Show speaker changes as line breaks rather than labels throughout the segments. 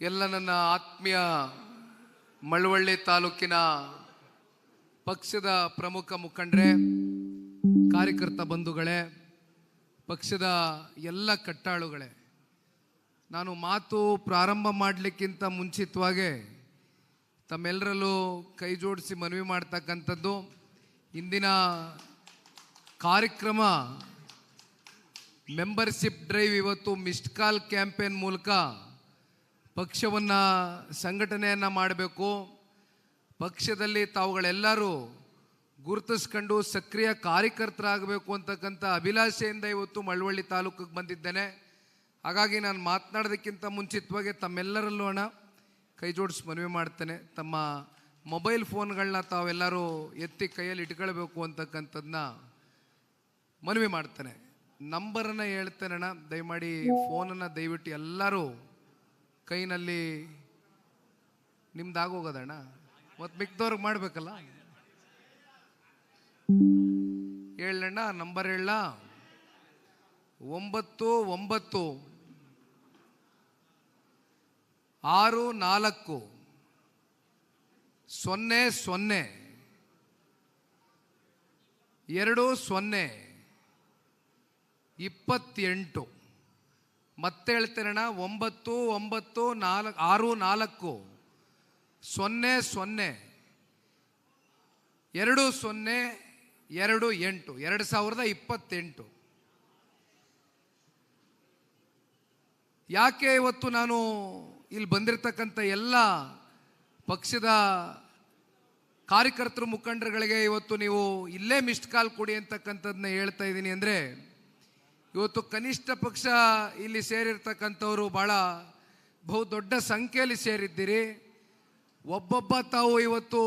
ಎಲ್ಲ ನನ್ನ ಆತ್ಮೀಯ ಮಳವಳ್ಳಿ ತಾಲೂಕಿನ ಪಕ್ಷದ ಪ್ರಮುಖ ಮುಖಂಡರೇ, ಕಾರ್ಯಕರ್ತ ಬಂಧುಗಳೇ, ಪಕ್ಷದ ಎಲ್ಲ ಕಟ್ಟಾಳುಗಳೇ, ನಾನು ಮಾತು ಪ್ರಾರಂಭ ಮಾಡಲಿಕ್ಕಿಂತ ಮುಂಚಿತವಾಗೇ ತಮ್ಮೆಲ್ಲರಲ್ಲೂ ಕೈ ಜೋಡಿಸಿ ಮನವಿ ಮಾಡ್ತಕ್ಕಂಥದ್ದು, ಇಂದಿನ ಕಾರ್ಯಕ್ರಮ ಮೆಂಬರ್ಶಿಪ್ ಡ್ರೈವ್ ಇವತ್ತು ಮಿಸ್ಡ್ ಕಾಲ್ ಕ್ಯಾಂಪೇನ್ ಮೂಲಕ ಪಕ್ಷವನ್ನು ಸಂಘಟನೆಯನ್ನು ಮಾಡಬೇಕು. ಪಕ್ಷದಲ್ಲಿ ತಾವುಗಳೆಲ್ಲರೂ ಗುರುತಿಸ್ಕೊಂಡು ಸಕ್ರಿಯ ಕಾರ್ಯಕರ್ತರಾಗಬೇಕು ಅಂತಕ್ಕಂಥ ಅಭಿಲಾಷೆಯಿಂದ ಇವತ್ತು ಮಳವಳ್ಳಿ ತಾಲೂಕಿಗೆ ಬಂದಿದ್ದೇನೆ. ಹಾಗಾಗಿ ನಾನು ಮಾತನಾಡೋದಕ್ಕಿಂತ ಮುಂಚಿತವಾಗಿ ತಮ್ಮೆಲ್ಲರಲ್ಲೂ ಅಣ್ಣ, ಕೈ ಜೋಡಿಸಿ ಮನವಿ ಮಾಡ್ತೇನೆ. ತಮ್ಮ ಮೊಬೈಲ್ ಫೋನ್ಗಳನ್ನ ತಾವೆಲ್ಲರೂ ಎತ್ತಿ ಕೈಯಲ್ಲಿ ಇಟ್ಕೊಳ್ಬೇಕು ಅಂತಕ್ಕಂಥದ್ದನ್ನ ಮನವಿ ಮಾಡ್ತೇನೆ. ನಂಬರನ್ನು ಹೇಳ್ತೇನೆ ಅಣ್ಣ, ದಯಮಾಡಿ ಫೋನನ್ನು ದಯವಿಟ್ಟು ಎಲ್ಲರೂ ಕೈನಲ್ಲಿ ನಿಮ್ದಾಗೋಗದಣ್ಣ? ಮತ್ತು ಮಿಕ್ದವ್ರಿಗೆ ಮಾಡಬೇಕಲ್ಲ? ಹೇಳಣ್ಣ ನಂಬರ್ ಹೇಳ ಒಂಬತ್ತು ಒಂಬತ್ತು. ಆರು, ನಾಲ್ಕು. ಸೊನ್ನೆ ಸೊನ್ನೆ. ಎರಡು, ಸೊನ್ನೆ. ಇಪ್ಪತ್ತೆಂಟು. ಮತ್ತೆ ಹೇಳ್ತೇನಣ್ಣ ಒಂಬತ್ತು ಒಂಬತ್ತು, ನಾಲ್ಕು, ಆರು, ನಾಲ್ಕು. ಸೊನ್ನೆ ಸೊನ್ನೆ. ಎರಡು ಸೊನ್ನೆ, ಎರಡು, ಎಂಟು. ಎರಡು ಸಾವಿರದ ಇಪ್ಪತ್ತೆಂಟು. ಯಾಕೆ ಇವತ್ತು ನಾನು ಇಲ್ಲಿ ಬಂದಿರತಕ್ಕಂಥ ಎಲ್ಲ ಪಕ್ಷದ ಕಾರ್ಯಕರ್ತರು ಮುಖಂಡರುಗಳಿಗೆ ಇವತ್ತು ನೀವು ಇಲ್ಲೇ ಮಿಸ್ಡ್ ಕಾಲ್ ಕೊಡಿ ಅಂತಕ್ಕಂಥದ್ದನ್ನ ಹೇಳ್ತಾ ಇದ್ದೀನಿ ಅಂದರೆ ಇವತ್ತು ಕನಿಷ್ಠ ಪಕ್ಷ ಇಲ್ಲಿ ಸೇರಿರ್ತಕ್ಕಂಥವರು ಭಾಳ ಬಹು ದೊಡ್ಡ ಸಂಖ್ಯೆಯಲ್ಲಿ ಸೇರಿದ್ದೀರಿ. ಒಬ್ಬೊಬ್ಬ ತಾವು ಇವತ್ತು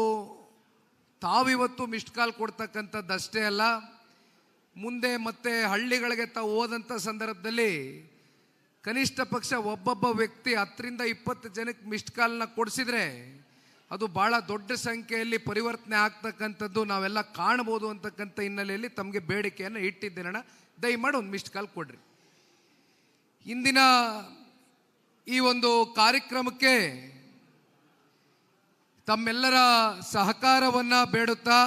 ತಾವಿವತ್ತು ಮಿಸ್ಡ್ ಕಾಲ್ ಕೊಡ್ತಕ್ಕಂಥದ್ದು ಅಷ್ಟೇ ಅಲ್ಲ. ಮುಂದೆ ಮತ್ತೆ ಹಳ್ಳಿಗಳಿಗೆ ತಾವು ಹೋದಂಥ ಸಂದರ್ಭದಲ್ಲಿ ಕನಿಷ್ಠ ಪಕ್ಷ ಒಬ್ಬೊಬ್ಬ ವ್ಯಕ್ತಿ ಹತ್ತರಿಂದ ಇಪ್ಪತ್ತು ಜನಕ್ಕೆ ಮಿಸ್ಡ್ ಕಾಲ್ನ ಕೊಡಿಸಿದ್ರೆ ಅದು ಭಾಳ ದೊಡ್ಡ ಸಂಖ್ಯೆಯಲ್ಲಿ ಪರಿವರ್ತನೆ ಆಗ್ತಕ್ಕಂಥದ್ದು ನಾವೆಲ್ಲ ಕಾಣ್ಬೋದು ಅಂತಕ್ಕಂಥ ಹಿನ್ನೆಲೆಯಲ್ಲಿ ತಮಗೆ ಬೇಡಿಕೆಯನ್ನು ಇಟ್ಟಿದ್ದೇನಣ್ಣ ದಯಮಾಡಿ ಒಂದು ಮಿಸ್ಡ್ ಕಾಲ್ ಕೊಡ್ರಿ. ಇಂದಿನ ಈ ಒಂದು ಕಾರ್ಯಕ್ರಮಕ್ಕೆ ತಮ್ಮೆಲ್ಲರ ಸಹಕಾರವನ್ನು ಬೇಡುತ್ತಾ,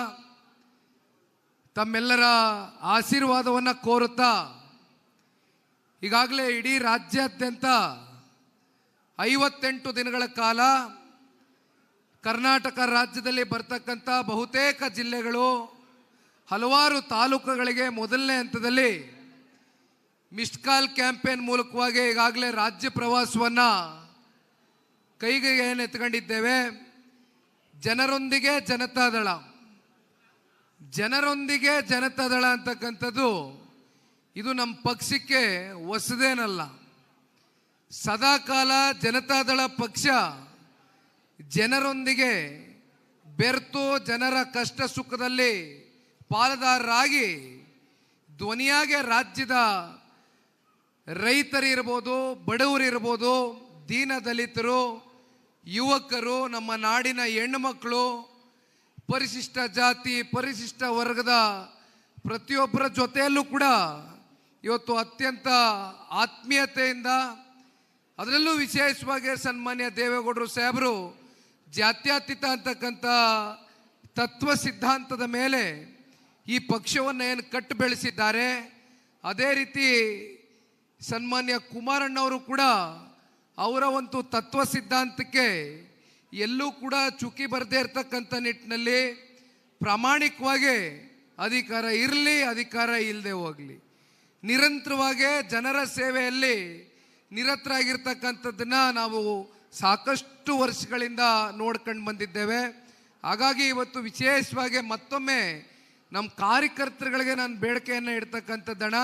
ತಮ್ಮೆಲ್ಲರ ಆಶೀರ್ವಾದವನ್ನು ಕೋರುತ್ತಾ, ಈಗಾಗಲೇ ಇಡೀ ರಾಜ್ಯಾದ್ಯಂತ ಐವತ್ತೆಂಟು ದಿನಗಳ ಕಾಲ ಕರ್ನಾಟಕ ರಾಜ್ಯದಲ್ಲಿ ಬರ್ತಕ್ಕಂಥ ಬಹುತೇಕ ಜಿಲ್ಲೆಗಳು ಹಲವಾರು ತಾಲೂಕುಗಳಿಗೆ ಮೊದಲನೇ ಹಂತದಲ್ಲಿ ಮಿಸ್ಡ್ ಕಾಲ್ ಕ್ಯಾಂಪೇನ್ ಮೂಲಕವಾಗಿ ಈಗಾಗಲೇ ರಾಜ್ಯ ಪ್ರವಾಸವನ್ನು ಕೈಗೆ ಏನು ಎತ್ಕೊಂಡಿದ್ದೇವೆ? ಜನರೊಂದಿಗೆ ಜನತಾದಳ ಜನರೊಂದಿಗೆ ಜನತಾದಳ ಅಂತಕ್ಕಂಥದ್ದು ಇದು ನಮ್ಮ ಪಕ್ಷಕ್ಕೆ ಹೊಸದೇನಲ್ಲ. ಸದಾಕಾಲ ಜನತಾದಳ ಪಕ್ಷ ಜನರೊಂದಿಗೆ ಬೆರೆತು ಜನರ ಕಷ್ಟ ಸುಖದಲ್ಲಿ ಪಾಲುದಾರರಾಗಿ ಧ್ವನಿಯಾಗೆ ರಾಜ್ಯದ ರೈತರಿರ್ಬೋದು ಬಡವರಿರ್ಬೋದು ದೀನ ದಲಿತರು, ಯುವಕರು, ನಮ್ಮ ನಾಡಿನ ಹೆಣ್ಣುಮಕ್ಕಳು, ಪರಿಶಿಷ್ಟ ಜಾತಿ, ಪರಿಶಿಷ್ಟ ವರ್ಗದ ಪ್ರತಿಯೊಬ್ಬರ ಜೊತೆಯಲ್ಲೂ ಕೂಡ ಇವತ್ತು ಅತ್ಯಂತ ಆತ್ಮೀಯತೆಯಿಂದ ಅದರಲ್ಲೂ ವಿಶೇಷವಾಗಿ ಸನ್ಮಾನ್ಯ ದೇವೇಗೌಡರು ಸಾಹೇಬರು ಜಾತ್ಯತೀತ ಅಂತಕ್ಕಂಥ ತತ್ವ ಸಿದ್ಧಾಂತದ ಮೇಲೆ ಈ ಪಕ್ಷವನ್ನು ಏನು ಕಟ್ಟು ಬೆಳೆಸಿದ್ದಾರೆ, ಅದೇ ರೀತಿ ಸನ್ಮಾನ್ಯ ಕುಮಾರಣ್ಣವರು ಕೂಡ ಅವರ ಒಂದು ತತ್ವ ಸಿದ್ಧಾಂತಕ್ಕೆ ಎಲ್ಲೂ ಕೂಡ ಚುಕ್ಕಿ ಬರದೇ ಇರತಕ್ಕಂಥ ನಿಟ್ಟಿನಲ್ಲಿ ಪ್ರಾಮಾಣಿಕವಾಗಿ ಅಧಿಕಾರ ಇರಲಿ, ಅಧಿಕಾರ ಇಲ್ಲದೆ ಹೋಗಲಿ. ನಿರಂತರವಾಗಿ ಜನರ ಸೇವೆಯಲ್ಲಿ ನಿರತರಾಗಿರ್ತಕ್ಕಂಥದ್ದನ್ನು ನಾವು ಸಾಕಷ್ಟು ವರ್ಷಗಳಿಂದ ನೋಡ್ಕೊಂಡು ಬಂದಿದ್ದೇವೆ. ಹಾಗಾಗಿ ಇವತ್ತು ವಿಶೇಷವಾಗಿ ಮತ್ತೊಮ್ಮೆ ನಮ್ಮ ಕಾರ್ಯಕರ್ತರುಗಳಿಗೆ ನಾನು ಬೇಡಿಕೆಯನ್ನು ಇಡ್ತಕ್ಕಂಥದ್ದಣ,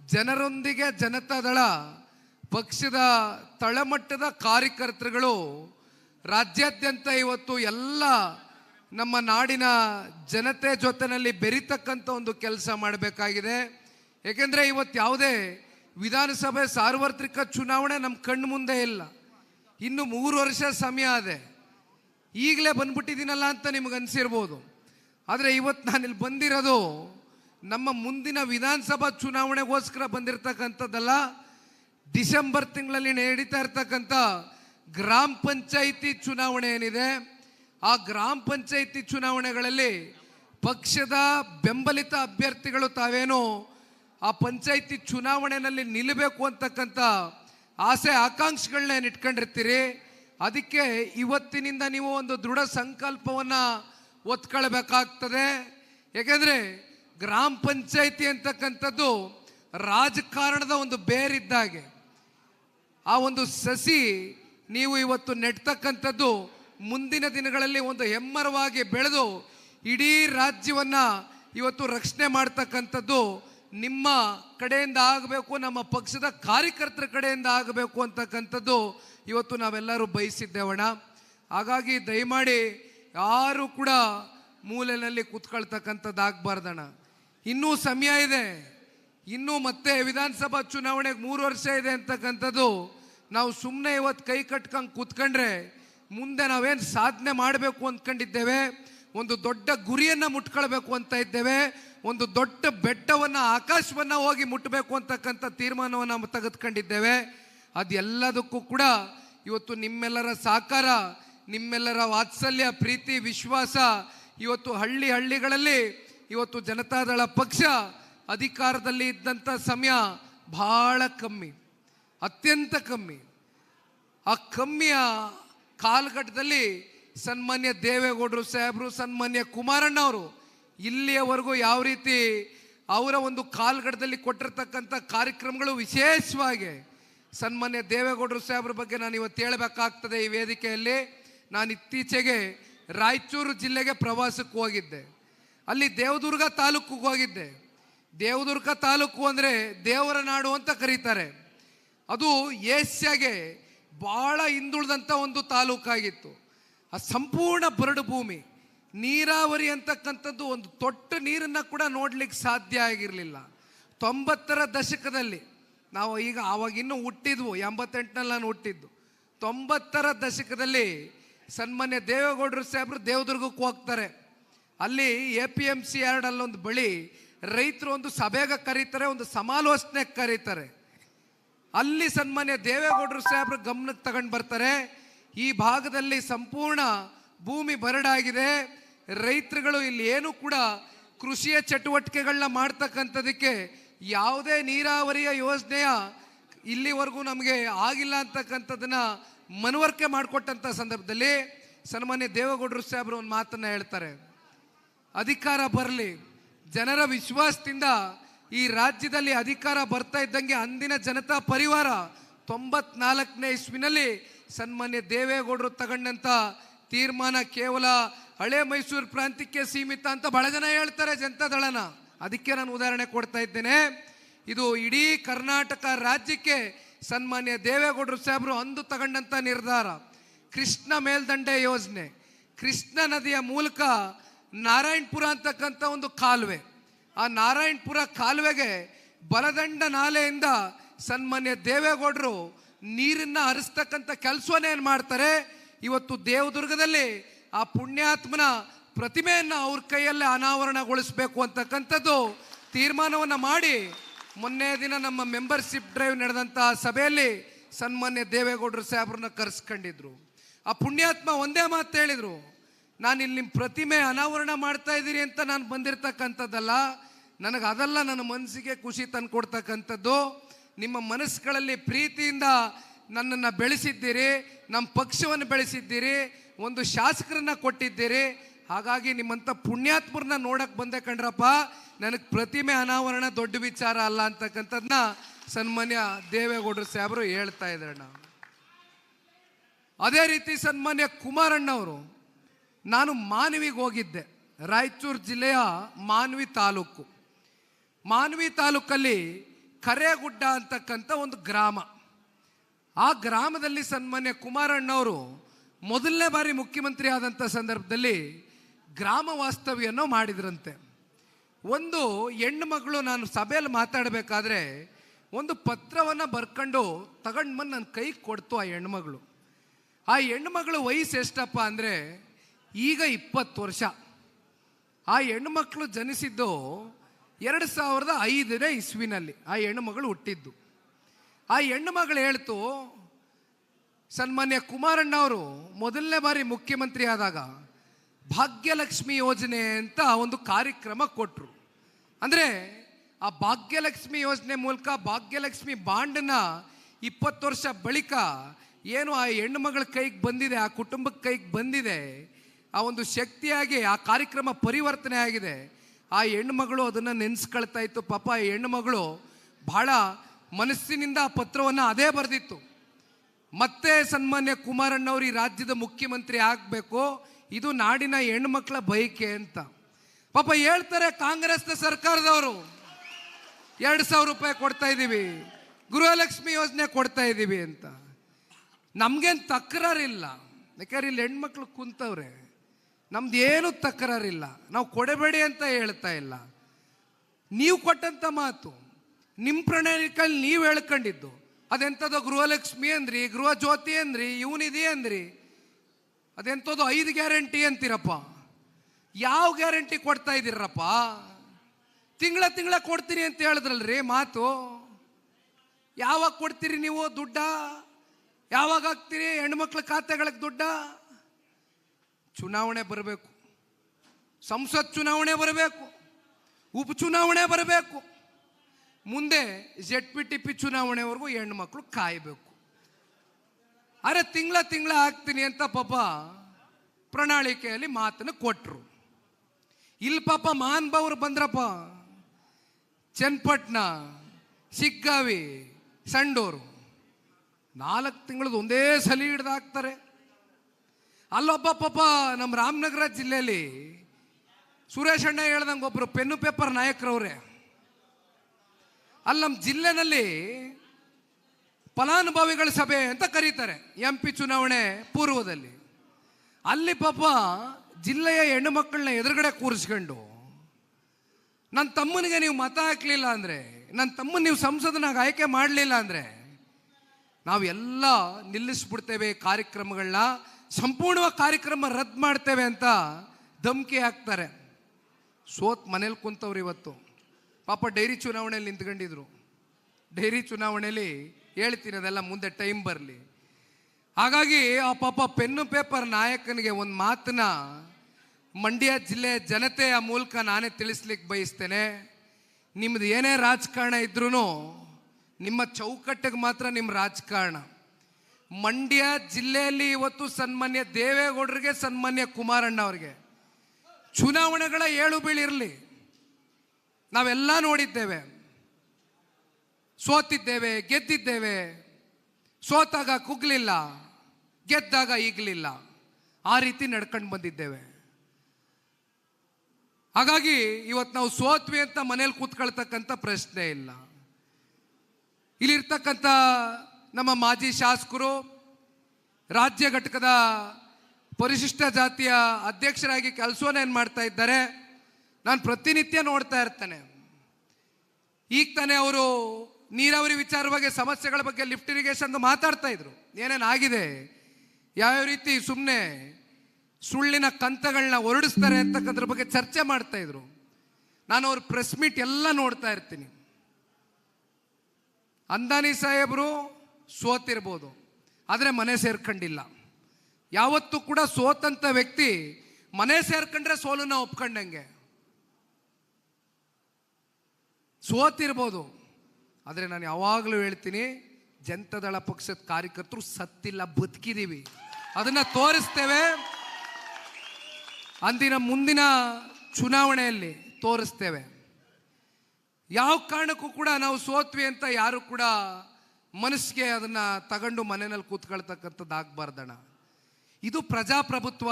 ಜನರೊಂದಿಗೆ ಜನತಾ ದಳ, ಪಕ್ಷದ ತಳಮಟ್ಟದ ಕಾರ್ಯಕರ್ತರುಗಳು ರಾಜ್ಯಾದ್ಯಂತ ಇವತ್ತು ಎಲ್ಲ ನಮ್ಮ ನಾಡಿನ ಜನತೆ ಜೊತೆನಲ್ಲಿ ಬೆರಿತಕ್ಕಂಥ ಒಂದು ಕೆಲಸ ಮಾಡಬೇಕಾಗಿದೆ. ಏಕೆಂದರೆ ಇವತ್ತು ಯಾವುದೇ ವಿಧಾನಸಭೆ ಸಾರ್ವತ್ರಿಕ ಚುನಾವಣೆ ನಮ್ಮ ಕಣ್ಣು ಮುಂದೆ ಇಲ್ಲ. ಇನ್ನು ಮೂರು ವರ್ಷ ಸಮಯ ಅದೇ ಈಗಲೇ ಬಂದ್ಬಿಟ್ಟಿದ್ದೀನಲ್ಲ ಅಂತ ನಿಮ್ಗೆ ಅನಿಸಿರ್ಬೋದು. ಆದರೆ ಇವತ್ತು ನಾನಿಲ್ಲಿ ಬಂದಿರೋದು ನಮ್ಮ ಮುಂದಿನ ವಿಧಾನಸಭಾ ಚುನಾವಣೆಗೋಸ್ಕರ ಬಂದಿರತಕ್ಕಂಥದ್ದಲ್ಲ, ಡಿಸೆಂಬರ್ ತಿಂಗಳಲ್ಲಿ ನಡೀತಾ ಇರ್ತಕ್ಕಂಥ ಗ್ರಾಮ ಪಂಚಾಯಿತಿ ಚುನಾವಣೆ ಏನಿದೆ, ಆ ಗ್ರಾಮ ಪಂಚಾಯಿತಿ ಚುನಾವಣೆಗಳಲ್ಲಿ ಪಕ್ಷದ ಬೆಂಬಲಿತ ಅಭ್ಯರ್ಥಿಗಳು ತಾವೇನು, ಆ ಪಂಚಾಯಿತಿ ಚುನಾವಣೆಯಲ್ಲಿ ನಿಲ್ಲಬೇಕು ಅಂತಕ್ಕಂಥ ಆಸೆ ಆಕಾಂಕ್ಷೆಗಳನ್ನ ಇಟ್ಕೊಂಡಿರ್ತೀರಿ? ಅದಕ್ಕೆ ಇವತ್ತಿನಿಂದ ನೀವು ಒಂದು ದೃಢ ಸಂಕಲ್ಪವನ್ನ ಒತ್ಕೊಳ್ಬೇಕಾಗ್ತದೆ. ಏಕೆಂದರೆ ಗ್ರಾಮ ಪಂಚಾಯಿತಿ ಅಂತಕ್ಕಂಥದ್ದು ರಾಜಕಾರಣದ ಒಂದು ಬೇರಿದ್ದಾಗೆ ಆ ಒಂದು ಸಸಿ ನೀವು ಇವತ್ತು ನೆಡ್ತಕ್ಕಂಥದ್ದು ಮುಂದಿನ ದಿನಗಳಲ್ಲಿ ಒಂದು ಹೆಮ್ಮರವಾಗಿ ಬೆಳೆದು ಇಡೀ ರಾಜ್ಯವನ್ನು ಇವತ್ತು ರಕ್ಷಣೆ ಮಾಡ್ತಕ್ಕಂಥದ್ದು ನಿಮ್ಮ ಕಡೆಯಿಂದ ಆಗಬೇಕು, ನಮ್ಮ ಪಕ್ಷದ ಕಾರ್ಯಕರ್ತರ ಕಡೆಯಿಂದ ಆಗಬೇಕು ಅಂತಕ್ಕಂಥದ್ದು ಇವತ್ತು ನಾವೆಲ್ಲರೂ ಬಯಸಿದ್ದೇವಣ್ಣ. ಹಾಗಾಗಿ ದಯಮಾಡಿ ಯಾರು ಕೂಡ ಮೂಲೆಯಲ್ಲಿ ಕೂತ್ಕೊಳ್ತಕ್ಕಂಥದ್ದು ಆಗ್ಬಾರ್ದಣ್ಣ. ಇನ್ನೂ ಸಮಯ ಇದೆ. ಇನ್ನೂ ಮತ್ತೆ ವಿಧಾನಸಭಾ ಚುನಾವಣೆಗೆ ಮೂರು ವರ್ಷ ಇದೆ ಅಂತಕ್ಕಂಥದ್ದು. ನಾವು ಸುಮ್ಮನೆ ಇವತ್ತು ಕೈ ಕಟ್ಕೊಂಡು ಕೂತ್ಕೊಂಡ್ರೆ ಮುಂದೆ ನಾವೇನು ಸಾಧನೆ ಮಾಡಬೇಕು ಅಂದ್ಕೊಂಡಿದ್ದೇವೆ ಒಂದು ದೊಡ್ಡ ಗುರಿಯನ್ನು ಮುಟ್ಕೊಳ್ಬೇಕು ಅಂತ ಇದ್ದೇವೆ. ಒಂದು ದೊಡ್ಡ ಬೆಟ್ಟವನ್ನು, ಆಕಾಶವನ್ನು ಹೋಗಿ ಮುಟ್ಟಬೇಕು ಅಂತಕ್ಕಂಥ ತೀರ್ಮಾನವನ್ನು ನಾವು ತೆಗೆದುಕೊಂಡಿದ್ದೇವೆ. ಅದೆಲ್ಲದಕ್ಕೂ ಕೂಡ ಇವತ್ತು ನಿಮ್ಮೆಲ್ಲರ ಸಹಕಾರ ನಿಮ್ಮೆಲ್ಲರ ವಾತ್ಸಲ್ಯ, ಪ್ರೀತಿ, ವಿಶ್ವಾಸ ಇವತ್ತು ಹಳ್ಳಿ ಹಳ್ಳಿಗಳಲ್ಲಿ, ಇವತ್ತು ಜನತಾದಳ ಪಕ್ಷ ಅಧಿಕಾರದಲ್ಲಿ ಇದ್ದಂಥ ಸಮಯ ಬಹಳ ಕಮ್ಮಿ, ಅತ್ಯಂತ ಕಮ್ಮಿ. ಆ ಕಮ್ಮಿಯ ಕಾಲಘಟ್ಟದಲ್ಲಿ ಸನ್ಮಾನ್ಯ ದೇವೇಗೌಡರು ಸಾಹೇಬರು, ಸನ್ಮಾನ್ಯ ಕುಮಾರಣ್ಣ ಅವರು ಇಲ್ಲಿಯವರೆಗೂ ಯಾವ ರೀತಿ ಅವರ ಒಂದು ಕಾಲ್ಗಡದಲ್ಲಿ ಕೊಟ್ಟಿರ್ತಕ್ಕಂಥ ಕಾರ್ಯಕ್ರಮಗಳು ವಿಶೇಷವಾಗಿ ಸನ್ಮಾನ್ಯ ದೇವೇಗೌಡರು ಸಾಹೇಬ್ರ ಬಗ್ಗೆ ನಾನು ಇವತ್ತು ಹೇಳಬೇಕಾಗ್ತದೆ ಈ ವೇದಿಕೆಯಲ್ಲಿ. ನಾನು ಇತ್ತೀಚೆಗೆ ರಾಯಚೂರು ಜಿಲ್ಲೆಗೆ ಪ್ರವಾಸಕ್ಕೆ ಹೋಗಿದ್ದೆ. ಅಲ್ಲಿ ದೇವದುರ್ಗ ತಾಲೂಕಿಗೆ ಹೋಗಿದ್ದೆ. ದೇವದುರ್ಗ ತಾಲೂಕು ಅಂದರೆ ದೇವರ ನಾಡು ಅಂತ ಕರೀತಾರೆ. ಅದು ಏಷ್ಯಾಗೆ ಭಾಳ ಹಿಂದುಳಿದಂಥ ಒಂದು ತಾಲೂಕಾಗಿತ್ತು. ಆ ಸಂಪೂರ್ಣ ಬರಡು ಭೂಮಿ, ನೀರಾವರಿ ಅಂತಕ್ಕಂಥದ್ದು ಒಂದು ತೊಟ್ಟು ನೀರನ್ನು ಕೂಡ ನೋಡ್ಲಿಕ್ಕೆ ಸಾಧ್ಯ ಆಗಿರಲಿಲ್ಲ. ತೊಂಬತ್ತರ ದಶಕದಲ್ಲಿ ನಾವು ಈಗ ಆವಾಗಿನ್ನೂ ಹುಟ್ಟಿದ್ವು ಎಂಬತ್ತೆಂಟನಲ್ಲಿ ನಾನು ಹುಟ್ಟಿದ್ದು. ತೊಂಬತ್ತರ ದಶಕದಲ್ಲಿ ಸನ್ಮಾನ್ಯ ದೇವೇಗೌಡರು ಸಾಹೇಬರು ದೇವದುರ್ಗಕ್ಕೆ ಹೋಗ್ತಾರೆ. ಅಲ್ಲಿ ಎ ಪಿ ಎಂ ಸಿ ಎರಡಲ್ಲೊಂದು ಬಳಿ ರೈತರು ಒಂದು ಸಭೆಗೆ ಕರೀತಾರೆ, ಒಂದು ಸಮಾಲೋಚನೆಗೆ ಕರೀತಾರೆ. ಅಲ್ಲಿ ಸನ್ಮಾನ್ಯ ದೇವೇಗೌಡರು ಸಾಹೇಬರು ಗಮನಕ್ಕೆ ತಗೊಂಡು ಬರ್ತಾರೆ. ಈ ಭಾಗದಲ್ಲಿ ಸಂಪೂರ್ಣ ಭೂಮಿ ಬರಡಾಗಿದೆ. ರೈತರುಗಳು ಇಲ್ಲಿ ಏನು ಕೂಡ ಕೃಷಿಯ ಚಟುವಟಿಕೆಗಳನ್ನ ಮಾಡ್ತಕ್ಕಂಥದಕ್ಕೆ ಯಾವುದೇ ನೀರಾವರಿಯ ಯೋಜನೆಯ ಇಲ್ಲಿವರೆಗೂ ನಮಗೆ ಆಗಿಲ್ಲ ಅಂತಕ್ಕಂಥದ್ದನ್ನ ಮನವರಿಕೆ ಮಾಡಿಕೊಟ್ಟಂಥ ಸಂದರ್ಭದಲ್ಲಿ ಸನ್ಮಾನ್ಯ ದೇವೇಗೌಡರು ಸಾಹೇಬ್ರು ಒಂದು ಮಾತನ್ನು ಹೇಳ್ತಾರೆ. ಅಧಿಕಾರ ಬರಲಿ. ಜನರ ವಿಶ್ವಾಸದಿಂದ ಈ ರಾಜ್ಯದಲ್ಲಿ ಅಧಿಕಾರ ಬರ್ತಾ ಇದ್ದಂಗೆ ಅಂದಿನ ಜನತಾ ಪರಿವಾರ ತೊಂಬತ್ನಾಲ್ಕನೇ ಇಸ್ವಿನಲ್ಲಿ ಸನ್ಮಾನ್ಯ ದೇವೇಗೌಡರು ತಗೊಂಡಂತ ತೀರ್ಮಾನ ಕೇವಲ ಹಳೆ ಮೈಸೂರು ಪ್ರಾಂತ್ಯಕ್ಕೆ ಸೀಮಿತ ಅಂತ ಬಹಳ ಜನ ಹೇಳ್ತಾರೆ ಜನತಾದಳನ ಅದಕ್ಕೆ ನಾನು ಉದಾಹರಣೆ ಕೊಡ್ತಾ ಇದ್ದೇನೆ. ಇದು ಇಡೀ ಕರ್ನಾಟಕ ರಾಜ್ಯಕ್ಕೆ ಸನ್ಮಾನ್ಯ ದೇವೇಗೌಡರು ಸಾಹೇಬರು ಅಂದು ತಗೊಂಡಂತ ನಿರ್ಧಾರ. ಕೃಷ್ಣ ಮೇಲ್ದಂಡೆ ಯೋಜನೆ. ಕೃಷ್ಣ ನದಿಯ ಮೂಲಕ ನಾರಾಯಣಪುರ ಅಂತಕ್ಕಂಥ ಒಂದು ಕಾಲುವೆ. ಆ ನಾರಾಯಣಪುರ ಕಾಲುವೆಗೆ ಬಲದಂಡ ನಾಲೆಯಿಂದ ಸನ್ಮಾನ್ಯ ದೇವೇಗೌಡರು ನೀರನ್ನು ಹರಿಸ್ತಕ್ಕಂಥ ಕೆಲಸವನ್ನೇ ಏನ್ ಮಾಡ್ತಾರೆ? ಇವತ್ತು ದೇವದುರ್ಗದಲ್ಲಿ ಆ ಪುಣ್ಯಾತ್ಮನ ಪ್ರತಿಮೆಯನ್ನು ಅವ್ರ ಕೈಯಲ್ಲೇ ಅನಾವರಣಗೊಳಿಸಬೇಕು ಅಂತಕ್ಕಂಥದ್ದು ತೀರ್ಮಾನವನ್ನು ಮಾಡಿ ಮೊನ್ನೆ ದಿನ ನಮ್ಮ ಮೆಂಬರ್ಶಿಪ್ ಡ್ರೈವ್ ನಡೆದಂತಹ ಸಭೆಯಲ್ಲಿ ಸನ್ಮಾನ್ಯ ದೇವೇಗೌಡರು ಸಾಹೇಬ್ರನ್ನ ಕರೆಸ್ಕೊಂಡಿದ್ರು. ಆ ಪುಣ್ಯಾತ್ಮ ಒಂದೇ ಮಾತು ಹೇಳಿದರು. ನಾನು ಇಲ್ಲಿ ನಿಮ್ಮ ಪ್ರತಿಮೆ ಅನಾವರಣ ಮಾಡ್ತಾ ಇದ್ದೀರಿ ಅಂತ ನಾನು ಬಂದಿರತಕ್ಕಂಥದ್ದಲ್ಲ. ನನಗೆ ಅದೆಲ್ಲ ನನ್ನ ಮನಸ್ಸಿಗೆ ಖುಷಿ ತಂದು ಕೊಡ್ತಕ್ಕಂಥದ್ದು. ನಿಮ್ಮ ಮನಸ್ಸುಗಳಲ್ಲಿ ಪ್ರೀತಿಯಿಂದ ನನ್ನನ್ನು ಬೆಳೆಸಿದ್ದೀರಿ. ನಮ್ಮ ಪಕ್ಷವನ್ನು ಬೆಳೆಸಿದ್ದೀರಿ. ಒಂದು ಶಾಸಕರನ್ನ ಕೊಟ್ಟಿದ್ದೀರಿ. ಹಾಗಾಗಿ ನಿಮ್ಮಂಥ ಪುಣ್ಯಾತ್ಮರನ್ನ ನೋಡಕ್ ಬಂದೆ ಕಣ್ರಪ್ಪ, ನನಗೆ ಪ್ರತಿಮೆ ಅನಾವರಣ ದೊಡ್ಡ ವಿಚಾರ ಅಲ್ಲ ಅಂತಕ್ಕಂಥದ್ದನ್ನ ಸನ್ಮಾನ್ಯ ದೇವೇಗೌಡರು ಸಾಹೇಬರು ಹೇಳ್ತಾ ಇದ್ದಾರೆ ನಾವು ಅದೇ ರೀತಿ ಸನ್ಮಾನ್ಯ ಕುಮಾರಣ್ಣವರು, ನಾನು ಮಾನವಿಗೆ ಹೋಗಿದ್ದೆ, ರಾಯಚೂರು ಜಿಲ್ಲೆಯ ಮಾನ್ವಿ ತಾಲೂಕು. ಮಾನ್ವಿ ತಾಲೂಕಲ್ಲಿ ಕರೇಗುಡ್ಡ ಅಂತಕ್ಕಂಥ ಒಂದು ಗ್ರಾಮ. ಆ ಗ್ರಾಮದಲ್ಲಿ ಸನ್ಮಾನ್ಯ ಕುಮಾರಣ್ಣವರು ಮೊದಲನೇ ಬಾರಿ ಮುಖ್ಯಮಂತ್ರಿ ಆದಂಥ ಸಂದರ್ಭದಲ್ಲಿ ಗ್ರಾಮ ವಾಸ್ತವ್ಯನೋ ಮಾಡಿದ್ರಂತೆ. ಒಂದು ಹೆಣ್ಣು ಮಗಳು ನಾನು ಸಭೆಯಲ್ಲಿ ಮಾತಾಡಬೇಕಾದ್ರೆ ಒಂದು ಪತ್ರವನ್ನು ಬರ್ಕೊಂಡು ತಗೊಂಡು ಬಂದು ನನ್ನ ಕೈಗೆ ಕೊಡ್ತು ಆ ಹೆಣ್ಮಗಳು ಆ ಹೆಣ್ಮಗಳು ವಯಸ್ಸು ಎಷ್ಟಪ್ಪ ಅಂದರೆ ಈಗ ಇಪ್ಪತ್ತು ವರ್ಷ. ಆ ಹೆಣ್ಮಕ್ಳು ಜನಿಸಿದ್ದು ಎರಡು ಸಾವಿರದ ಐದನೇ ಇಸ್ವಿನಲ್ಲಿ ಆ ಹೆಣ್ಣುಮಗಳು ಹುಟ್ಟಿದ್ದು. ಆ ಹೆಣ್ಣು ಮಗಳು ಹೇಳ್ತು, ಸನ್ಮಾನ್ಯ ಕುಮಾರಣ್ಣ ಅವರು ಮೊದಲನೇ ಬಾರಿ ಮುಖ್ಯಮಂತ್ರಿ ಆದಾಗ ಭಾಗ್ಯಲಕ್ಷ್ಮಿ ಯೋಜನೆ ಅಂತ ಒಂದು ಕಾರ್ಯಕ್ರಮ ಕೊಟ್ಟರು ಅಂದರೆ ಆ ಭಾಗ್ಯಲಕ್ಷ್ಮಿ ಯೋಜನೆ ಮೂಲಕ ಭಾಗ್ಯಲಕ್ಷ್ಮಿ ಬಾಂಡನ್ನ ಇಪ್ಪತ್ತು ವರ್ಷ ಬಳಿಕ ಏನು ಆ ಹೆಣ್ಣು ಮಗಳ ಕೈಗೆ ಬಂದಿದೆ, ಆ ಕುಟುಂಬಕ್ಕೆ ಕೈಗೆ ಬಂದಿದೆ, ಆ ಒಂದು ಶಕ್ತಿಯಾಗಿ ಆ ಕಾರ್ಯಕ್ರಮ ಪರಿವರ್ತನೆ ಆಗಿದೆ. ಆ ಹೆಣ್ಣು ಮಗಳು ಅದನ್ನು ನೆನೆಸ್ಕೊಳ್ತಾ ಇತ್ತು. ಪಾಪ ಆ ಹೆಣ್ಣು ಮಗಳು ಬಹಳ ಮನಸ್ಸಿನಿಂದ ಆ ಪತ್ರವನ್ನು ಅದೇ ಬರೆದಿತ್ತು. ಮತ್ತೆ ಸನ್ಮಾನ್ಯ ಕುಮಾರಣ್ಣವ್ರು ಈ ರಾಜ್ಯದ ಮುಖ್ಯಮಂತ್ರಿ ಆಗಬೇಕು ಇದು ನಾಡಿನ ಹೆಣ್ಮಕ್ಳ ಬಯಕೆ ಅಂತ. ಪಾಪ ಹೇಳ್ತಾರೆ ಕಾಂಗ್ರೆಸ್ನ ಸರ್ಕಾರದವರು, ಎರಡು ಸಾವಿರ ರೂಪಾಯಿ ಕೊಡ್ತಾ ಇದ್ದೀವಿ ಗೃಹಲಕ್ಷ್ಮಿ ಯೋಜನೆ ಕೊಡ್ತಾ ಇದ್ದೀವಿ ಅಂತ. ನಮ್ಗೇನು ತಕ್ರಾರಿಲ್ಲ. ಯಾಕಂದ್ರೆ ಇಲ್ಲಿ ಹೆಣ್ಮಕ್ಳು ಕುಂತವ್ರೆ, ನಮ್ದು ಏನು ತಕರಾರಿಲ್ಲ. ನಾವು ಕೊಡಬೇಡಿ ಅಂತ ಹೇಳ್ತಾ ಇಲ್ಲ. ನೀವು ಕೊಟ್ಟಂತ ಮಾತು ನಿಮ್ಮ ಪ್ರಣಾಳಿಕಲ್ಲಿ ನೀವು ಹೇಳ್ಕೊಂಡಿದ್ದು ಅದೆಂಥದ್ದು ಗೃಹಲಕ್ಷ್ಮಿ ಅಂದ್ರಿ ಗೃಹ ಜ್ಯೋತಿ ಅಂದ್ರಿ, ಇವನಿದೆ ಅಂದ್ರಿ. ಅದೆಂಥದ್ದು ಐದು ಗ್ಯಾರಂಟಿ ಅಂತೀರಪ್ಪ. ಯಾವ ಗ್ಯಾರಂಟಿ ಕೊಡ್ತಾ ಇದ್ದೀರಪ್ಪ? ತಿಂಗಳ ತಿಂಗಳ ಕೊಡ್ತೀನಿ ಅಂತ ಹೇಳಿದ್ರಲ್ರಿ ಮಾತು. ಯಾವಾಗ ಕೊಡ್ತೀರಿ ನೀವು ದುಡ್ಡ? ಯಾವಾಗ ಹಾಕ್ತೀರಿ ಹೆಣ್ಮಕ್ಳ ಖಾತೆಗಳಿಗೆ ದುಡ್ಡ? ಚುನಾವಣೆ ಬರಬೇಕು. ಸಂಸತ್ ಚುನಾವಣೆ ಬರಬೇಕು. ಉಪಚುನಾವಣೆ ಬರಬೇಕು. ಮುಂದೆ ಜೆಡ್ ಪಿ ಟಿ ಪಿ ಚುನಾವಣೆವರೆಗೂ ಹೆಣ್ಮಕ್ಳು ಕಾಯಬೇಕು. ಅರೆ ತಿಂಗಳ ತಿಂಗಳ ಹಾಕ್ತೀನಿ ಅಂತ ಪಾಪ ಪ್ರಣಾಳಿಕೆಯಲ್ಲಿ ಮಾತನ್ನು ಕೊಟ್ಟರು ಇಲ್ಲಿ ಪಾಪ ಮಹಾನ್ಭಾವರು ಬಂದ್ರಪ್ಪ. ಚನ್ನಪಟ್ಟಣ ಸಿಗ್ಗಾವಿ ಸಂಡೂರು. ನಾಲ್ಕು ತಿಂಗಳದ್ದು ಒಂದೇ ಸಲ ಹಿಡ್ದು ಹಾಕ್ತಾರೆ. ಅಲ್ಲೊಬ್ಬ ಪಾಪ ನಮ್ಮ ರಾಮನಗರ ಜಿಲ್ಲೆಯಲ್ಲಿ ಸುರೇಶ್ ಅಣ್ಣ ಹೇಳ್ದಂಗೆ ಒಬ್ರು ಪೆನ್ನು ಪೇಪರ್ ನಾಯಕರವ್ರೆ. ಅಲ್ಲಿ ನಮ್ಮ ಜಿಲ್ಲೆನಲ್ಲಿ ಫಲಾನುಭವಿಗಳ ಸಭೆ ಅಂತ ಕರೀತಾರೆ ಎಂ ಪಿ ಚುನಾವಣೆ ಪೂರ್ವದಲ್ಲಿ. ಅಲ್ಲಿ ಪಾಪ ಜಿಲ್ಲೆಯ ಹೆಣ್ಣು ಮಕ್ಕಳನ್ನ ಎದುರುಗಡೆ ಕೂರಿಸ್ಕೊಂಡು ನನ್ನ ತಮ್ಮನಿಗೆ ನೀವು ಮತ ಹಾಕಲಿಲ್ಲ ಅಂದರೆ ನನ್ನ ತಮ್ಮನ ನೀವು ಸಂಸದನಾಗ ಆಯ್ಕೆ ಮಾಡಲಿಲ್ಲ ಅಂದರೆ ನಾವೆಲ್ಲ ನಿಲ್ಲಿಸ್ಬಿಡ್ತೇವೆ ಕಾರ್ಯಕ್ರಮಗಳನ್ನ ಸಂಪೂರ್ಣವಾಗಿ ಕಾರ್ಯಕ್ರಮ ರದ್ದು ಮಾಡ್ತೇವೆ ಅಂತ ಧಮಕಿ ಹಾಕ್ತಾರೆ. ಸೋತ್ ಮನೇಲಿ ಕುಂತವ್ರು ಇವತ್ತು. ಪಾಪ ಡೈರಿ ಚುನಾವಣೆಯಲ್ಲಿ ನಿಂತ್ಕೊಂಡಿದ್ರು. ಡೈರಿ ಚುನಾವಣೆಯಲ್ಲಿ ಹೇಳ್ತೀನಿ ಅದೆಲ್ಲ ಮುಂದೆ ಟೈಮ್ ಬರಲಿ. ಹಾಗಾಗಿ ಆ ಪಾಪ ಪೆನ್ನು ಪೇಪರ್ ನಾಯಕನಿಗೆ ಒಂದು ಮಾತನ್ನ ಮಂಡ್ಯ ಜಿಲ್ಲೆಯ ಜನತೆಯ ಮೂಲಕ ನಾನೇ ತಿಳಿಸ್ಲಿಕ್ಕೆ ಬಯಸ್ತೇನೆ. ನಿಮ್ದು ಏನೇ ರಾಜಕಾರಣ ಇದ್ರೂ ನಿಮ್ಮ ಚೌಕಟ್ಟಿಗೆ ಮಾತ್ರ ನಿಮ್ಮ ರಾಜಕಾರಣ. ಮಂಡ್ಯ ಜಿಲ್ಲೆಯಲ್ಲಿ ಇವತ್ತು ಸನ್ಮಾನ್ಯ ದೇವೇಗೌಡರಿಗೆ, ಸನ್ಮಾನ್ಯ ಕುಮಾರಣ್ಣ ಅವರಿಗೆ ಚುನಾವಣೆಗಳ ಏಳು ಬೀಳಿರಲಿ. ನಾವೆಲ್ಲ ನೋಡಿದ್ದೇವೆ. ಸೋತಿದ್ದೇವೆ, ಗೆದ್ದಿದ್ದೇವೆ. ಸೋತಾಗ ಕುಗ್ಲಿಲ್ಲ, ಗೆದ್ದಾಗ ಈಗಲಿಲ್ಲ. ಆ ರೀತಿ ನಡ್ಕೊಂಡು ಬಂದಿದ್ದೇವೆ. ಹಾಗಾಗಿ ಇವತ್ತು ನಾವು ಸೋತ್ವಿ ಅಂತ ಮನೇಲಿ ಕೂತ್ಕೊಳ್ತಕ್ಕಂಥ ಪ್ರಶ್ನೆ ಇಲ್ಲ. ಇಲ್ಲಿರ್ತಕ್ಕಂಥ ನಮ್ಮ ಮಾಜಿ ಶಾಸಕರು, ರಾಜ್ಯ ಘಟಕದ ಪರಿಶಿಷ್ಟ ಜಾತಿಯ ಅಧ್ಯಕ್ಷರಾಗಿ ಕೆಲಸವನ್ನ ಏನು ಮಾಡ್ತಾ ಇದ್ದಾರೆ, ನಾನು ಪ್ರತಿನಿತ್ಯ ನೋಡ್ತಾ ಇರ್ತೇನೆ. ಈಗ ತಾನೇ ಅವರು ನೀರಾವರಿ ವಿಚಾರ ಬಗ್ಗೆ, ಸಮಸ್ಯೆಗಳ ಬಗ್ಗೆ, ಲಿಫ್ಟ್ ಇರಿಗೇಷನ್ ಮಾತಾಡ್ತಾ ಇದ್ರು. ಏನೇನು ಆಗಿದೆ? ಯಾವ್ಯಾವ ರೀತಿ ಸುಮ್ಮನೆ ಸುಳ್ಳಿನ ಕಂತಗಳನ್ನ ಹೊರಡಿಸ್ತಾರೆ ಅಂತಕ್ಕಂಥದ್ರ ಬಗ್ಗೆ ಚರ್ಚೆ ಮಾಡ್ತಾ ಇದ್ರು. ನಾನು ಅವ್ರ ಪ್ರೆಸ್ ಮೀಟ್ ಎಲ್ಲ ನೋಡ್ತಾ ಇರ್ತೀನಿ. ಅಂದಾನಿ ಸಾಹೇಬರು ಸೋತಿರ್ಬೋದು, ಆದರೆ ಮನೆ ಸೇರ್ಕೊಂಡಿಲ್ಲ. ಯಾವತ್ತೂ ಕೂಡ ಸೋತಂಥ ವ್ಯಕ್ತಿ ಮನೆ ಸೇರ್ಕೊಂಡ್ರೆ ಸೋಲನ್ನ ಒಪ್ಕೊಂಡಂಗೆ. ಸೋತಿರ್ಬೋದು. ಆದರೆ ನಾನು ಯಾವಾಗಲೂ ಹೇಳ್ತೀನಿ ಜನತಾದಳ ಪಕ್ಷದ ಕಾರ್ಯಕರ್ತರು ಸತ್ತಿಲ್ಲ ಬದುಕಿದ್ದೀವಿ ಅದನ್ನು ತೋರಿಸ್ತೇವೆ. ಅಂದಿನ ಮುಂದಿನ ಚುನಾವಣೆಯಲ್ಲಿ ತೋರಿಸ್ತೇವೆ. ಯಾವ ಕಾರಣಕ್ಕೂ ಕೂಡ ನಾವು ಸೋತ್ವಿ ಅಂತ ಯಾರು ಕೂಡ ಮನಸ್ಸಿಗೆ ಅದನ್ನು ತಗೊಂಡು ಮನೆಯಲ್ಲಿ ಕೂತ್ಕೊಳ್ತಕ್ಕಂಥದ್ದು ಆಗಬಾರ್ದಣ ಇದು ಪ್ರಜಾಪ್ರಭುತ್ವ.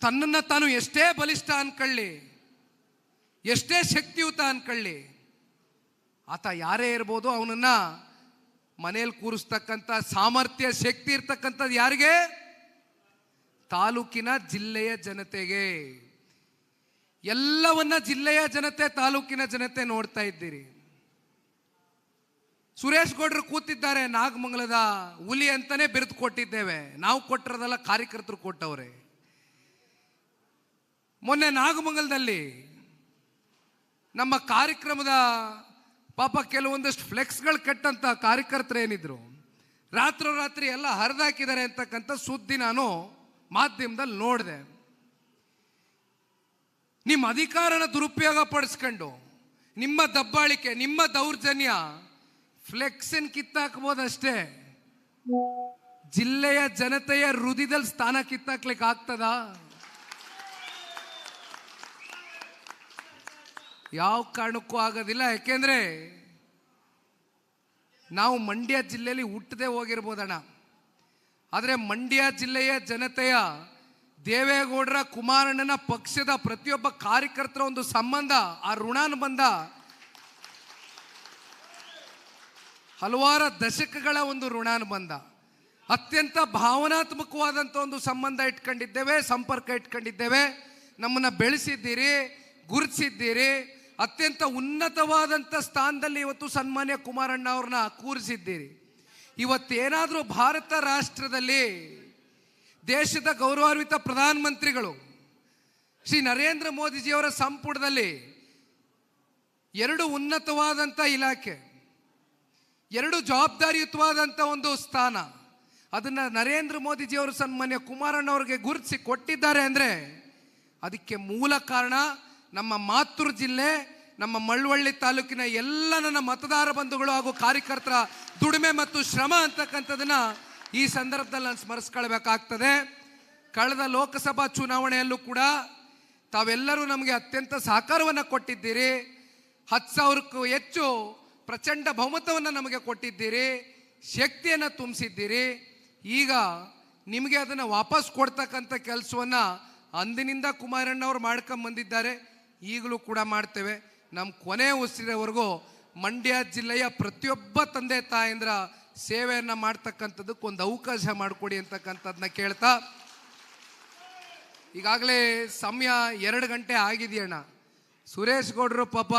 ತನ್ನನ್ನು ತಾನು ಎಷ್ಟೇ ಬಲಿಷ್ಠ ಅನ್ಕೊಳ್ಳಿ, ಎಷ್ಟೇ ಶಕ್ತಿಯುತ ಅನ್ಕೊಳ್ಳಿ ಆತ ಯಾರೇ ಇರ್ಬೋದು ಅವನನ್ನ ಮನೇಲಿ ಕೂರಿಸ್ತಕ್ಕಂಥ ಸಾಮರ್ಥ್ಯ, ಶಕ್ತಿ ಇರ್ತಕ್ಕಂಥದ್ದು ಯಾರಿಗೆ? ತಾಲೂಕಿನ ಜಿಲ್ಲೆಯ ಜನತೆಗೆ. ಎಲ್ಲವನ್ನ ಜಿಲ್ಲೆಯ ಜನತೆ, ತಾಲೂಕಿನ ಜನತೆ ನೋಡ್ತಾ ಇದ್ದೀರಿ. ಸುರೇಶ್ ಗೌಡ್ರು ಕೂತಿದ್ದಾರೆ ನಾಗಮಂಗಲದ ಹುಲಿ ಅಂತಾನೆ ಬಿರುದು ಕೊಟ್ಟಿದ್ದೇವೆ. ನಾವು ಕೊಟ್ಟಿರೋದಲ್ಲ ಕಾರ್ಯಕರ್ತರು ಕೊಟ್ಟವ್ರೆ. ಮೊನ್ನೆ ನಾಗಮಂಗಲದಲ್ಲಿ ನಮ್ಮ ಕಾರ್ಯಕ್ರಮದ ಪಾಪ ಕೆಲವೊಂದಷ್ಟು ಫ್ಲೆಕ್ಸ್ಗಳು ಕಟ್ಟಂತ ಕಾರ್ಯಕರ್ತರು ಏನಿದ್ರು? ರಾತ್ರೋರಾತ್ರಿ ಎಲ್ಲ ಹರಿದಾಕಿದ್ದಾರೆ ಅಂತಕ್ಕಂಥ ಸುದ್ದಿ ನಾನು ಮಾಧ್ಯಮದಲ್ಲಿ ನೋಡಿದೆ. ನಿಮ್ಮ ಅಧಿಕಾರನ ದುರುಪಯೋಗ ಪಡಿಸ್ಕೊಂಡು, ನಿಮ್ಮ ದಬ್ಬಾಳಿಕೆ, ನಿಮ್ಮ ದೌರ್ಜನ್ಯ ಫ್ಲೆಕ್ಸನ್ ಕಿತ್ತಾಕ್ಬೋದಷ್ಟೇ? ಜಿಲ್ಲೆಯ ಜನತೆಯ ಹೃದಯದಲ್ಲಿ ಸ್ಥಾನ ಕಿತ್ತಾಕ್ಲಿಕ್ಕೆ ಆಗ್ತದ ಯಾವ ಕಾರಣಕ್ಕೂ ಆಗೋದಿಲ್ಲ. ಯಾಕೆಂದರೆ ನಾವು ಮಂಡ್ಯ ಜಿಲ್ಲೆಯಲ್ಲಿ ಹುಟ್ಟದೆ ಹೋಗಿರ್ಬೋದಣ್ಣ. ಆದರೆ ಮಂಡ್ಯ ಜಿಲ್ಲೆಯ ಜನತೆಯ ದೇವೇಗೌಡರ ಕುಮಾರಣ್ಣನ ಪಕ್ಷದ ಪ್ರತಿಯೊಬ್ಬ ಕಾರ್ಯಕರ್ತರ ಒಂದು ಸಂಬಂಧ, ಆ ಋಣಾನುಬಂಧ ಹಲವಾರು ದಶಕಗಳ ಒಂದು ಋಣಾನುಬಂಧ. ಅತ್ಯಂತ ಭಾವನಾತ್ಮಕವಾದಂಥ ಒಂದು ಸಂಬಂಧ ಇಟ್ಕೊಂಡಿದ್ದೇವೆ, ಸಂಪರ್ಕ ಇಟ್ಕೊಂಡಿದ್ದೇವೆ. ನಮ್ಮನ್ನು ಬೆಳೆಸಿದ್ದೀರಿ, ಗುರುತಿಸಿದ್ದೀರಿ. ಅತ್ಯಂತ ಉನ್ನತವಾದಂಥ ಸ್ಥಾನದಲ್ಲಿ ಇವತ್ತು ಸನ್ಮಾನ್ಯ ಕುಮಾರಣ್ಣ ಅವ್ರನ್ನ ಕೂರಿಸಿದ್ದೀರಿ. ಇವತ್ತೇನಾದರೂ ಭಾರತ ರಾಷ್ಟ್ರದಲ್ಲಿ ದೇಶದ ಗೌರವಾನ್ವಿತ ಪ್ರಧಾನಮಂತ್ರಿಗಳು ಶ್ರೀ ನರೇಂದ್ರ ಮೋದಿಜಿಯವರ ಸಂಪುಟದಲ್ಲಿ ಎರಡು ಉನ್ನತವಾದಂಥ ಇಲಾಖೆ, ಎರಡು ಜವಾಬ್ದಾರಿಯುತವಾದಂಥ ಒಂದು ಸ್ಥಾನ ಅದನ್ನು ನರೇಂದ್ರ ಮೋದಿಜಿಯವರು ಸನ್ಮಾನ್ಯ ಕುಮಾರಣ್ಣ ಅವ್ರಿಗೆ ಗುರುತಿಸಿ ಕೊಟ್ಟಿದ್ದಾರೆ ಅಂದರೆ ಅದಕ್ಕೆ ಮೂಲ ಕಾರಣ ನಮ್ಮ ಮಾತೃ ಜಿಲ್ಲೆ, ನಮ್ಮ ಮಳವಳ್ಳಿ ತಾಲೂಕಿನ ಎಲ್ಲ ನನ್ನ ಮತದಾರ ಬಂಧುಗಳು ಹಾಗೂ ಕಾರ್ಯಕರ್ತರ ದುಡಿಮೆ ಮತ್ತು ಶ್ರಮ ಅಂತಕ್ಕಂಥದ್ದನ್ನ ಈ ಸಂದರ್ಭದಲ್ಲಿ ನಾನು ಸ್ಮರಿಸ್ಕೊಳ್ಬೇಕಾಗ್ತದೆ. ಕಳೆದ ಲೋಕಸಭಾ ಚುನಾವಣೆಯಲ್ಲೂ ಕೂಡ ತಾವೆಲ್ಲರೂ ನಮಗೆ ಅತ್ಯಂತ ಸಹಕಾರವನ್ನು ಕೊಟ್ಟಿದ್ದೀರಿ. ಹತ್ತು ಸಾವಿರಕ್ಕೂ ಹೆಚ್ಚು ಪ್ರಚಂಡ ಬಹುಮತವನ್ನು ನಮಗೆ ಕೊಟ್ಟಿದ್ದೀರಿ. ಶಕ್ತಿಯನ್ನು ತುಂಬಿಸಿದ್ದೀರಿ. ಈಗ ನಿಮಗೆ ಅದನ್ನು ವಾಪಸ್ ಕೊಡ್ತಕ್ಕಂಥ ಕೆಲಸವನ್ನು ಅಂದಿನಿಂದ ಕುಮಾರಣ್ಣವ್ರು ಮಾಡ್ಕೊಂಡ್ ಬಂದಿದ್ದಾರೆ ಈಗಲೂ ಕೂಡ ಮಾಡ್ತೇವೆ. ನಮ್ಮ ಕೊನೆ ಉಸಿರವರೆಗೂ ಮಂಡ್ಯ ಜಿಲ್ಲೆಯ ಪ್ರತಿಯೊಬ್ಬ ತಂದೆ ತಾಯಂದ್ರ ಸೇವೆಯನ್ನು ಮಾಡ್ತಕ್ಕಂಥದ್ದಕ್ಕೆ ಒಂದು ಅವಕಾಶ ಮಾಡಿಕೊಡಿ ಅಂತಕ್ಕಂಥದ್ದನ್ನ ಕೇಳ್ತಾ. ಈಗಾಗಲೇ ಸಮಯ ಎರಡು ಗಂಟೆ ಆಗಿದೆಯಣ್ಣ. ಸುರೇಶ್ ಗೌಡರು ಪಾಪ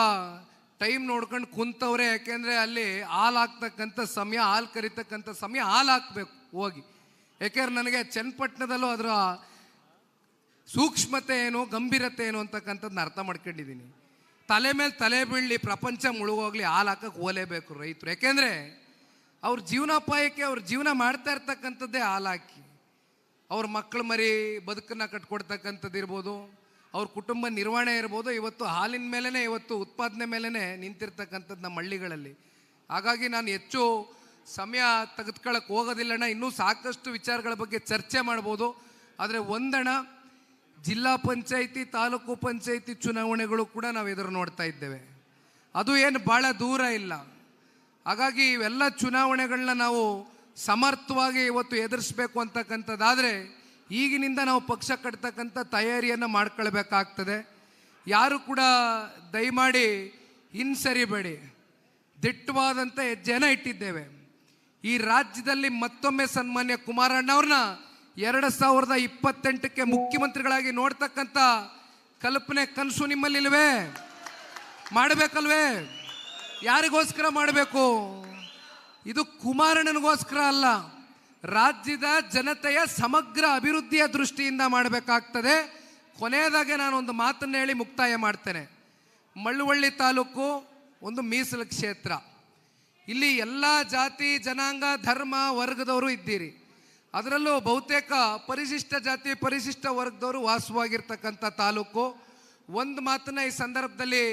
ಟೈಮ್ ನೋಡ್ಕೊಂಡು ಕುಂತವ್ರೆ, ಯಾಕೆಂದ್ರೆ ಅಲ್ಲಿ ಹಾಲು ಹಾಕ್ತಕ್ಕಂಥ ಸಮಯ, ಹಾಲು ಕರಿತಕ್ಕಂಥ ಸಮಯ ಹಾಲು ಹಾಕ್ಬೇಕು ಹೋಗಿ. ಯಾಕೆಂದ್ರೆ ನನಗೆ ಚನ್ನಪಟ್ಟಣದಲ್ಲೂ ಅದರ ಸೂಕ್ಷ್ಮತೆ ಏನು, ಗಂಭೀರತೆ ಏನು ಅಂತಕ್ಕಂಥದ್ದನ್ನ ಅರ್ಥ ಮಾಡ್ಕೊಂಡಿದ್ದೀನಿ. ತಲೆ ಮೇಲೆ ತಲೆ ಬೀಳಲಿ, ಪ್ರಪಂಚ ಮುಳುಗೋಗ್ಲಿ, ಹಾಲು ಹಾಕಕ್ಕೆ ಓಲೇಬೇಕು ರೈತರು. ಯಾಕೆಂದರೆ ಅವ್ರ ಜೀವನೋಪಾಯಕ್ಕೆ ಅವ್ರ ಜೀವನ ಮಾಡ್ತಾ ಇರ್ತಕ್ಕಂಥದ್ದೇ ಹಾಲು ಹಾಕಿ. ಅವ್ರ ಮಕ್ಕಳು ಮರಿ ಬದುಕನ್ನು ಕಟ್ಕೊಡ್ತಕ್ಕಂಥದ್ದು ಇರ್ಬೋದು, ಅವ್ರ ಕುಟುಂಬ ನಿರ್ವಹಣೆ ಇರ್ಬೋದು, ಇವತ್ತು ಹಾಲಿನ ಮೇಲೇ ಇವತ್ತು ಉತ್ಪಾದನೆ ಮೇಲೇ ನಿಂತಿರ್ತಕ್ಕಂಥದ್ದು ನಮ್ಮ ಹಳ್ಳಿಗಳಲ್ಲಿ ಹಾಗಾಗಿ ನಾನು ಹೆಚ್ಚು ಸಮಯ ತೆಗೆದುಕೊಳ್ಳೋಕೆ ಹೋಗೋದಿಲ್ಲಣ್ಣ. ಇನ್ನೂ ಸಾಕಷ್ಟು ವಿಚಾರಗಳ ಬಗ್ಗೆ ಚರ್ಚೆ ಮಾಡ್ಬೋದು. ಆದರೆ ಒಂದಣ ಜಿಲ್ಲಾ ಪಂಚಾಯಿತಿ, ತಾಲೂಕು ಪಂಚಾಯಿತಿ ಚುನಾವಣೆಗಳು ಕೂಡ ನಾವು ಎದುರು ನೋಡ್ತಾ ಇದ್ದೇವೆ. ಅದು ಏನು ಭಾಳ ದೂರ ಇಲ್ಲ. ಹಾಗಾಗಿ ಇವೆಲ್ಲ ಚುನಾವಣೆಗಳನ್ನ ನಾವು ಸಮರ್ಥವಾಗಿ ಇವತ್ತು ಎದುರಿಸ್ಬೇಕು ಅಂತಕ್ಕಂಥದ್ದಾದರೆ ಈಗಿನಿಂದ ನಾವು ಪಕ್ಷ ಕಟ್ತಕ್ಕಂಥ ತಯಾರಿಯನ್ನು ಮಾಡ್ಕೊಳ್ಬೇಕಾಗ್ತದೆ. ಯಾರು ಕೂಡ ದಯಮಾಡಿ ಹಿನ್ಸರಿಬೇಡಿ ದಿಟ್ಟವಾದಂಥ ಹೆಜ್ಜೆನ ಇಟ್ಟಿದ್ದೇವೆ. ಈ ರಾಜ್ಯದಲ್ಲಿ ಮತ್ತೊಮ್ಮೆ ಸನ್ಮಾನ್ಯ ಕುಮಾರಣ್ಣ ಅವ್ರನ್ನ ಎರಡು ಸಾವಿರದ ಇಪ್ಪತ್ತೆಂಟಕ್ಕೆ ಮುಖ್ಯಮಂತ್ರಿಗಳಾಗಿ ನೋಡ್ತಕ್ಕಂಥ ಕಲ್ಪನೆ ಕನಸು ನಿಮ್ಮಲ್ಲಿಲ್ವೇ? ಮಾಡಬೇಕಲ್ವೇ? ಯಾರಿಗೋಸ್ಕರ ಮಾಡಬೇಕು? ಇದು ಕುಮಾರಣ್ಣನಿಗೋಸ್ಕರ ಅಲ್ಲ, ರಾಜ್ಯದ ಜನತೆಯ ಸಮಗ್ರ ಅಭಿವೃದ್ಧಿಯ ದೃಷ್ಟಿಯಿಂದ ಮಾಡಬೇಕಾಗ್ತದೆ. ಕೊನೆಯದಾಗೆ ನಾನು ಒಂದು ಮಾತನ್ನು ಹೇಳಿ ಮುಕ್ತಾಯ ಮಾಡ್ತೇನೆ. ಮಳ್ಳುವಳ್ಳಿ ತಾಲೂಕು ಒಂದು ಮೀಸಲು ಕ್ಷೇತ್ರ. ಇಲ್ಲಿ ಎಲ್ಲ ಜಾತಿ, ಜನಾಂಗ, ಧರ್ಮ, ವರ್ಗದವರು ಇದ್ದೀರಿ. ಅದರಲ್ಲೂ ಬಹುತೇಕ ಪರಿಶಿಷ್ಟ ಜಾತಿ, ಪರಿಶಿಷ್ಟ ವರ್ಗದವರು ವಾಸವಾಗಿರ್ತಕ್ಕಂಥ ತಾಲೂಕು. ಒಂದು ಮಾತನ್ನ ಈ ಸಂದರ್ಭದಲ್ಲಿ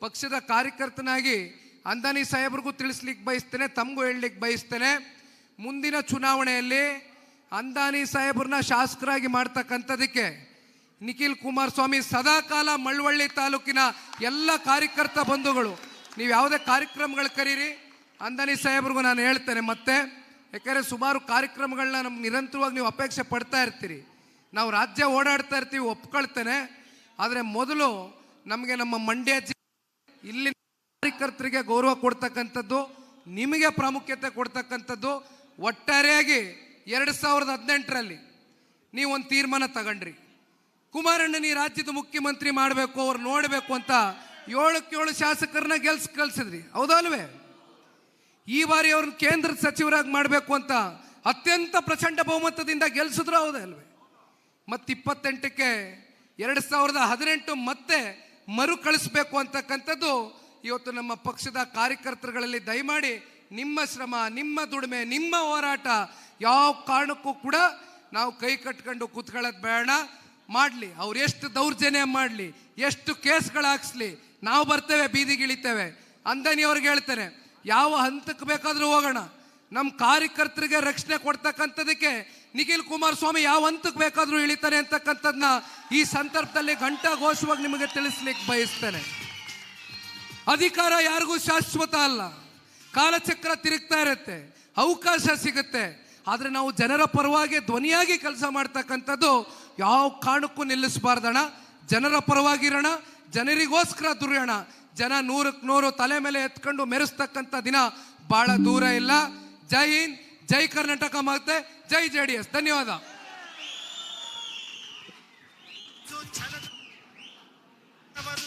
ಪಕ್ಷದ ಕಾರ್ಯಕರ್ತನಾಗಿ ಅಂದಾನಿ ಸಾಹೇಬ್ರಿಗೂ ತಿಳಿಸ್ಲಿಕ್ಕೆ ಬಯಸ್ತೇನೆ, ತಮಗೂ ಹೇಳಲಿಕ್ಕೆ ಬಯಸ್ತೇನೆ. ಮುಂದಿನ ಚುನಾವಣೆಯಲ್ಲಿ ಅಂದಾನಿ ಸಾಹೇಬ್ರನ್ನ ಶಾಸಕರಾಗಿ ಮಾಡ್ತಕ್ಕಂಥದಕ್ಕೆ ನಿಖಿಲ್ ಕುಮಾರಸ್ವಾಮಿ ಸದಾಕಾಲ ಮಳವಳ್ಳಿ ತಾಲೂಕಿನ ಎಲ್ಲ ಕಾರ್ಯಕರ್ತ ಬಂಧುಗಳು. ನೀವು ಯಾವುದೇ ಕಾರ್ಯಕ್ರಮಗಳು ಕರೀರಿ, ಅಂದಾನಿ ಸಾಹೇಬ್ರಿಗೂ ನಾನು ಹೇಳ್ತೇನೆ ಮತ್ತೆ. ಯಾಕಂದರೆ ಸುಮಾರು ಕಾರ್ಯಕ್ರಮಗಳನ್ನ ನಮ್ಗೆ ನಿರಂತರವಾಗಿ ನೀವು ಅಪೇಕ್ಷೆ ಪಡ್ತಾ ಇರ್ತೀರಿ. ನಾವು ರಾಜ್ಯ ಓಡಾಡ್ತಾ ಇರ್ತೀವಿ, ಒಪ್ಕೊಳ್ತೇನೆ. ಆದರೆ ಮೊದಲು ನಮಗೆ ನಮ್ಮ ಮಂಡ್ಯ ಇಲ್ಲಿ ಕಾರ್ಯಕರ್ತರಿಗೆ ಗೌರವ ಕೊಡ್ತಕ್ಕಂಥದ್ದು, ನಿಮಗೆ ಪ್ರಾಮುಖ್ಯತೆ ಕೊಡ್ತಕ್ಕಂಥದ್ದು, ಒಟ್ಟಾರೆಯಾಗಿ ಎರಡು ಸಾವಿರದ ಹದಿನೆಂಟರಲ್ಲಿ ನೀವೊಂದು ತೀರ್ಮಾನ ತಗೊಂಡ್ರಿ. ಕುಮಾರಣ್ಣ, ನೀ ರಾಜ್ಯದ ಮುಖ್ಯಮಂತ್ರಿ ಮಾಡಬೇಕು, ಅವ್ರು ನೋಡಬೇಕು ಅಂತ ಏಳಕ್ಕೆ ಏಳು ಶಾಸಕರನ್ನ ಗೆಲ್ಸ್, ಕಳ್ಸಿದ್ರಿ. ಹೌದಲ್ವೇ? ಈ ಬಾರಿ ಅವ್ರನ್ನ ಕೇಂದ್ರ ಸಚಿವರಾಗಿ ಮಾಡಬೇಕು ಅಂತ ಅತ್ಯಂತ ಪ್ರಚಂಡ ಬಹುಮತದಿಂದ ಗೆಲ್ಸಿದ್ರು ಹೌದೇ ಅಲ್ವೇ? ಮತ್ತು ಇಪ್ಪತ್ತೆಂಟಕ್ಕೆ ಎರಡು ಸಾವಿರದ ಹದಿನೆಂಟು ಮತ್ತೆ ಮರು ಕಳಿಸ್ಬೇಕು ಅಂತಕ್ಕಂಥದ್ದು ಇವತ್ತು ನಮ್ಮ ಪಕ್ಷದ ಕಾರ್ಯಕರ್ತರುಗಳಲ್ಲಿ ದಯಮಾಡಿ ನಿಮ್ಮ ಶ್ರಮ, ನಿಮ್ಮ ದುಡಿಮೆ, ನಿಮ್ಮ ಹೋರಾಟ ಯಾವ ಕಾರಣಕ್ಕೂ ಕೂಡ ನಾವು ಕೈ ಕಟ್ಕೊಂಡು ಕೂತ್ಕೊಳ್ಳೋದು ಬೇಡ. ಮಾಡಲಿ, ಅವ್ರು ಎಷ್ಟು ದೌರ್ಜನ್ಯ ಮಾಡಲಿ, ಎಷ್ಟು ಕೇಸ್ಗಳು ಹಾಕ್ಸ್ಲಿ, ನಾವು ಬರ್ತೇವೆ, ಬೀದಿಗಿಳಿತೇವೆ. ಅಂದನಿ ಅವ್ರಿಗೆ ಹೇಳ್ತೇನೆ ಯಾವ ಹಂತಕ್ಕೆ ಬೇಕಾದರೂ ಹೋಗೋಣ. ನಮ್ಮ ಕಾರ್ಯಕರ್ತರಿಗೆ ರಕ್ಷಣೆ ಕೊಡ್ತಕ್ಕಂಥದಕ್ಕೆ ನಿಖಿಲ್ ಕುಮಾರಸ್ವಾಮಿ ಯಾವ ಹಂತಕ್ಕೆ ಬೇಕಾದರೂ ಇಳಿತಾರೆ ಅಂತಕ್ಕಂಥದ್ದನ್ನ ಈ ಸಂದರ್ಭದಲ್ಲಿ ಘಂಟಾ ಘೋಷವಾಗಿ ನಿಮಗೆ ತಿಳಿಸ್ಲಿಕ್ಕೆ ಬಯಸ್ತೇನೆ. ಅಧಿಕಾರ ಯಾರಿಗೂ ಶಾಶ್ವತ ಅಲ್ಲ. ಕಾಲಚಕ್ರ ತಿರುಗ್ತಾ ಇರುತ್ತೆ. ಅವಕಾಶ ಸಿಗುತ್ತೆ. ಆದರೆ ನಾವು ಜನರ ಪರವಾಗಿ ಧ್ವನಿಯಾಗಿ ಕೆಲಸ ಮಾಡ್ತಕ್ಕಂಥದ್ದು ಯಾವ ಕಾರಣಕ್ಕೂ ನಿಲ್ಲಿಸಬಾರ್ದಣ ಜನರ ಪರವಾಗಿರೋಣ. ಜನರಿಗೋಸ್ಕರ ದುರ್ಯೋಣ ಜನ ನೂರಕ್ಕೆ ನೂರು ತಲೆ ಮೇಲೆ ಎತ್ಕೊಂಡು ಮೆರೆಸ್ತಕ್ಕಂಥ ದಿನ ಬಹಳ ದೂರ ಇಲ್ಲ. ಜೈ ಹಿಂದ್, ಜೈ ಕರ್ನಾಟಕ ಮತ್ತೆ ಜೈ ಜೆ ಡಿ ಎಸ್. ಧನ್ಯವಾದ. ಧನ್ಯವಾದ